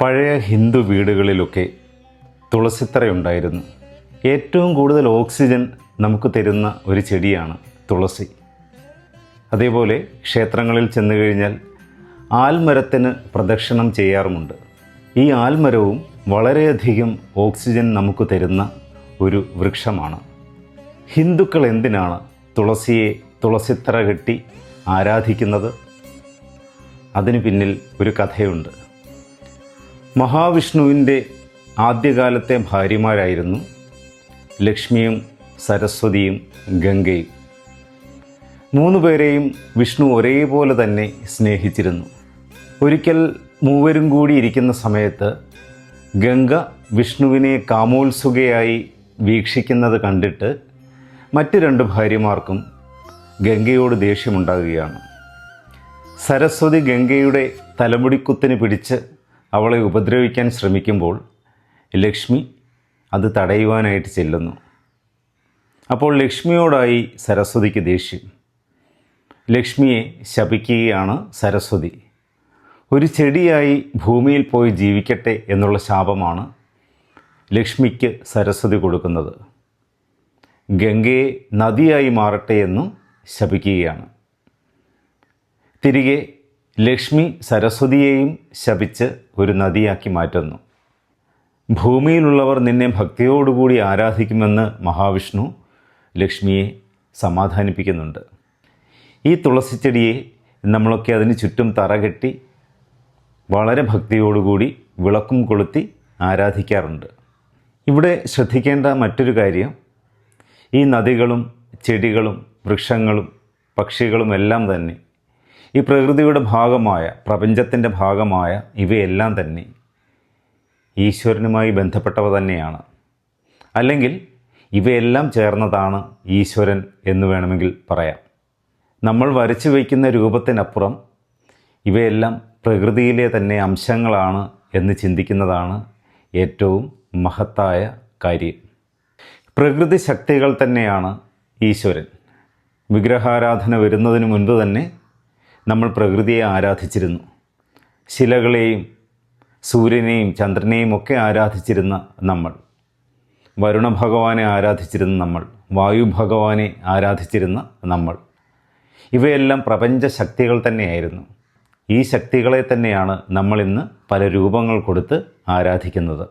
പഴയ ഹിന്ദു വീടുകളിലൊക്കെ തുളസിത്തറയുണ്ടായിരുന്നു. ഏറ്റവും കൂടുതൽ ഓക്സിജൻ നമുക്ക് തരുന്ന ഒരു ചെടിയാണ് തുളസി. അതേപോലെ ക്ഷേത്രങ്ങളിൽ ചെന്നു കഴിഞ്ഞാൽ ആൽമരത്തിന് പ്രദക്ഷിണം ചെയ്യാറുമുണ്ട്. ഈ ആൽമരവും വളരെയധികം ഓക്സിജൻ നമുക്ക് തരുന്ന ഒരു വൃക്ഷമാണ്. ഹിന്ദുക്കൾ എന്തിനാണ് തുളസിയെ തുളസിത്തറ കെട്ടി ആരാധിക്കുന്നത്? അതിന് പിന്നിൽ ഒരു കഥയുണ്ട്. മഹാവിഷ്ണുവിന്റെ ആദ്യകാലത്തെ ഭാര്യമാരായിരുന്നു ലക്ഷ്മിയും സരസ്വതിയും ഗംഗയും. മൂന്ന് പേരെയും വിഷ്ണു ഒരേപോലെ തന്നെ സ്നേഹിച്ചിരുന്നു. ഒരിക്കൽ മൂവരും കൂടി ഇരിക്കുന്ന സമയത്ത് ഗംഗ വിഷ്ണുവിനെ കാമോത്സുകയായി വീക്ഷിക്കുന്നത് കണ്ടിട്ട് മറ്റ് രണ്ട് ഭാര്യമാർക്കും ഗംഗയോട് ദേഷ്യമുണ്ടാകുകയാണ്. സരസ്വതി ഗംഗയുടെ തലമുടിക്കുത്തിന് പിടിച്ച് അവളെ ഉപദ്രവിക്കാൻ ശ്രമിക്കുമ്പോൾ ലക്ഷ്മി അത് തടയുവാനായിട്ട് ചെല്ലുന്നു. അപ്പോൾ ലക്ഷ്മിയോടായി സരസ്വതിക്ക് ദേഷ്യം. ലക്ഷ്മിയെ ശപിക്കുകയാണ് സരസ്വതി. ഒരു ചെടിയായി ഭൂമിയിൽ പോയി ജീവിക്കട്ടെ എന്നുള്ള ശാപമാണ് ലക്ഷ്മിക്ക് സരസ്വതി കൊടുക്കുന്നത്. ഗംഗയെ നദിയായി മാറട്ടെ എന്നും ശപിക്കുകയാണ്. തിരികെ ലക്ഷ്മി സരസ്വതിയെയും ശപിച്ച് ഒരു നദിയാക്കി മാറ്റുന്നു. ഭൂമിയിലുള്ളവർ നിന്നെ ഭക്തിയോടുകൂടി ആരാധിക്കുമെന്ന് മഹാവിഷ്ണു ലക്ഷ്മിയെ സമാധാനിപ്പിക്കുന്നുണ്ട്. ഈ തുളസിച്ചെടിയെ നമ്മളൊക്കെ അതിന് ചുറ്റും തറകെട്ടി വളരെ ഭക്തിയോടുകൂടി വിളക്കും കൊളുത്തി ആരാധിക്കാറുണ്ട്. ഇവിടെ ശ്രദ്ധിക്കേണ്ട മറ്റൊരു കാര്യം ഈ നദികളും ചെടികളും വൃക്ഷങ്ങളും പക്ഷികളും എല്ലാം തന്നെ ഈ പ്രകൃതിയുടെ ഭാഗമായ പ്രപഞ്ചത്തിന്റെ ഭാഗമായ ഇവയെല്ലാം തന്നെ ഈശ്വരനുമായി ബന്ധപ്പെട്ടവ തന്നെയാണ്. അല്ലെങ്കിൽ ഇവയെല്ലാം ചേർന്നതാണ് ഈശ്വരൻ എന്ന് വേണമെങ്കിൽ പറയാം. നമ്മൾ വരച്ചു വയ്ക്കുന്ന രൂപത്തിനപ്പുറം ഇവയെല്ലാം പ്രകൃതിയിലെ തന്നെ അംശങ്ങളാണ് എന്ന് ചിന്തിക്കുന്നതാണ് ഏറ്റവും മഹത്തായ കാര്യം. പ്രകൃതി ശക്തികൾ തന്നെയാണ് ഈശ്വരൻ. വിഗ്രഹാരാധന വരുന്നതിന് മുൻപ് തന്നെ നമ്മൾ പ്രകൃതിയെ ആരാധിച്ചിരുന്നു. ശിലകളെയും സൂര്യനെയും ചന്ദ്രനെയും ഒക്കെ ആരാധിച്ചിരുന്ന നമ്മൾ. വരുണ ഭഗവാനെ ആരാധിച്ചിരുന്ന നമ്മൾ. വായു ഭഗവാനെ ആരാധിച്ചിരുന്ന നമ്മൾ. ഇവയെല്ലാം പ്രപഞ്ച ശക്തികൾ തന്നെയായിരുന്നു. ഈ ശക്തികളെ തന്നെയാണ് നമ്മളിന്ന് പല രൂപങ്ങൾ കൊടുത്ത് ആരാധിക്കുന്നത്.